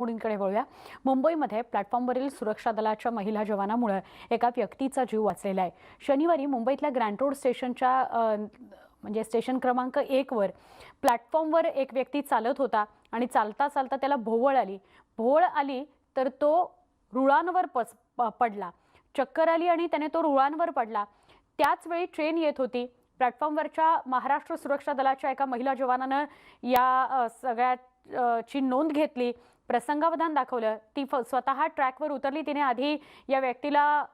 घडामोडींकडे वळूया. मुंबईमध्ये प्लॅटफॉर्मवरील सुरक्षा दलाच्या महिला जवानामुळे एका व्यक्तीचा जीव वाचलेला आहे. शनिवारी मुंबईतल्या ग्रँड रोड स्टेशनच्या म्हणजे स्टेशन क्रमांक एकवर प्लॅटफॉर्मवर एक व्यक्ती चालत होता आणि चालता चालता त्याला भोवळ आली. भोवळ आली तर तो रुळांवर पस प- पडला. चक्कर आली आणि त्याने तो रुळांवर पडला. त्याचवेळी ट्रेन येत होती. प्लॅटफॉर्मवरच्या महाराष्ट्र सुरक्षा दलाच्या एका महिला जवानानं या सगळ्यात सगळ्या ची नोंद घेतली प्रसंगावधान दाखवलं ती फ स्वतः ट्रॅकवर उतरली तिने आधी या व्यक्तीला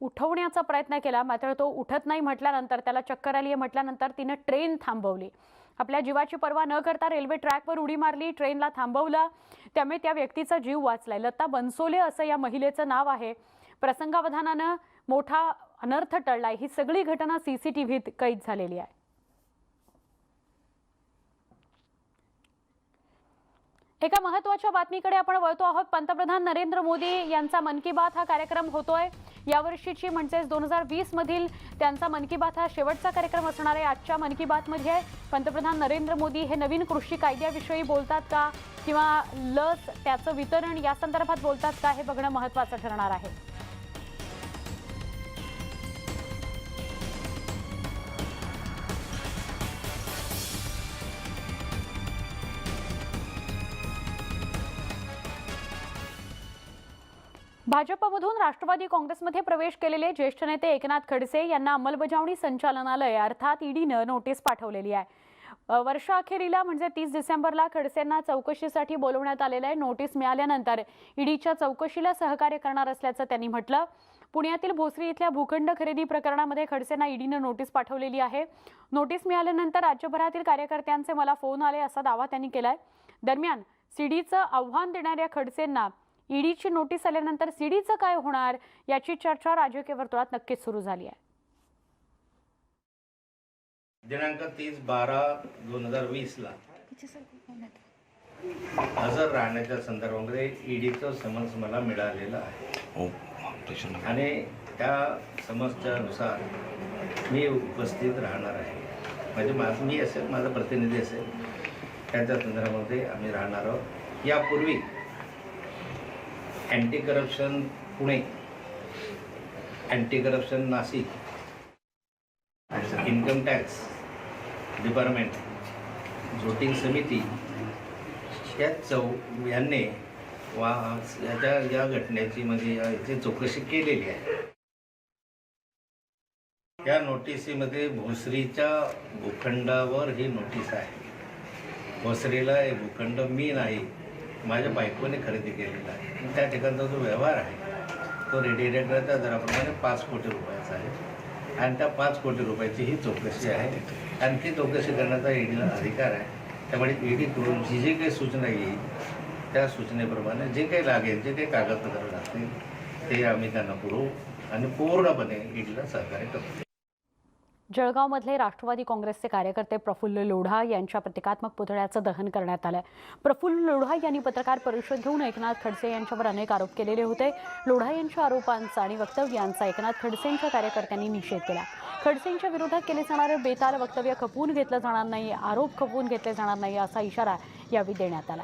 उठवण्याचा प्रयत्न केला मात्र तो उठत नाही म्हटल्यानंतर त्याला चक्कर आली आहे म्हटल्यानंतर तिनं ट्रेन थांबवली. आपल्या जीवाची पर्वा न करता रेल्वे ट्रॅकवर उडी मारली ट्रेनला थांबवला त्यामुळे त्या व्यक्तीचा जीव वाचलाय. लता बनसोले असं या महिलेचं नाव आहे. प्रसंगावधानानं मोठा अनर्थ टळलाय. ही सगळी घटना सी सी टी व्हीत कैद झालेली आहे. एका महत्त्वाच्या बातमीकडे आपण वळतो आहोत. पंतप्रधान नरेंद्र मोदी यांचा मन की बात हा कार्यक्रम होतोय. यावर्षीची म्हणजेच दोन हजार वीस मधील त्यांचा मन की बात हा शेवटचा कार्यक्रम असणार आहे. आजच्या मन की बातमध्ये आहे पंतप्रधान नरेंद्र मोदी हे नवीन कृषी कायद्याविषयी बोलतात का? किंवा लस त्याचं वितरण या संदर्भात बोलतात का? हे बघणं महत्वाचं ठरणार आहे. भाजपमधून राष्ट्रवादी काँग्रेसमध्ये प्रवेश केलेले ज्येष्ठ नेते एकनाथ खडसे यांना अंमलबजावणी संचालनालय अर्थात ईडीनं नोटीस पाठवलेली आहे. अ, वर्षाअखेरीला म्हणजे तीस डिसेंबरला खडसेंना चौकशीसाठी बोलवण्यात आलेलं आहे. नोटीस मिळाल्यानंतर ईडीच्या चौकशीला सहकार्य करणार असल्याचं त्यांनी म्हटलं. पुण्यातील भोसरी इथल्या भूखंड खरेदी प्रकरणामध्ये खडसेंना ईडीनं नोटीस पाठवलेली आहे. नोटीस मिळाल्यानंतर राज्यभरातील कार्यकर्त्यांचे मला फोन आले असा दावा त्यांनी केला आहे दरम्यान सीडीचं आव्हान देणाऱ्या खडसेंना ईडीची नोटीस आल्यानंतर सीडीचं काय होणार याची चर्चा राजकीय वर्तुळात नक्कीच सुरू झाली आहे. दिनांक तीस बारा दोन हजार वीसला हजर राहण्याच्या संदर्भामध्ये ईडीचं समन्स मला मिळालेलं आहे. आणि त्या समन्सच्यानुसार मी उपस्थित राहणार आहे. म्हणजे माझ मी असेल माझा प्रतिनिधी असेल त्याच्या संदर्भामध्ये आम्ही राहणार आहोत. यापूर्वी anti corruption Pune. Anti corruption Nashik. Income tax department Zoting समिती या चौ यांनी वा याच्या या घटनेची म्हणजे याची चौकशी केलेली आहे. या नोटिसीमध्ये भोसरीच्या भूखंडावर ही नोटीस आहे. भोसरीला हे भूखंड मी नाही. माझ्या बायकोने खरेदी केलेला आहे. आणि त्या ठिकाणचा जो व्यवहार आहे तो रेडिएटरच्या दराप्रमाणे पाच कोटी रुपयाचा आहे. आणि त्या पाच कोटी रुपयाची ही चौकशी आहे. आणि ती चौकशी करण्याचा ईडीला अधिकार आहे. त्यामुळे ईडीकडून जी जी काही सूचना येईल त्या सूचनेप्रमाणे जे काही लागेल जे काही कागदपत्र लागतील ते आम्ही त्यांना पुरवू आणि पूर्णपणे ईडीला सहकार्य करतो जळगावमधले राष्ट्रवादी काँग्रेसचे कार्यकर्ते प्रफुल्ल लोढा यांच्या प्रतिकात्मक पुतळ्याचं दहन करण्यात आलं प्रफुल्ल लोढा यांनी पत्रकार परिषद घेऊन एकनाथ खडसे यांच्यावर अनेक आरोप केलेले होते. लोढा यांच्या आरोपांचा आणि वक्तव्यांचा एकनाथ खडसेंच्या कार्यकर्त्यांनी निषेध केला. खडसेंच्या विरोधात केले जाणारे बेताल वक्तव्य खपवून घेतलं जाणार नाही आरोप खपवून घेतले जाणार नाही असा इशारा यावेळी देण्यात आला.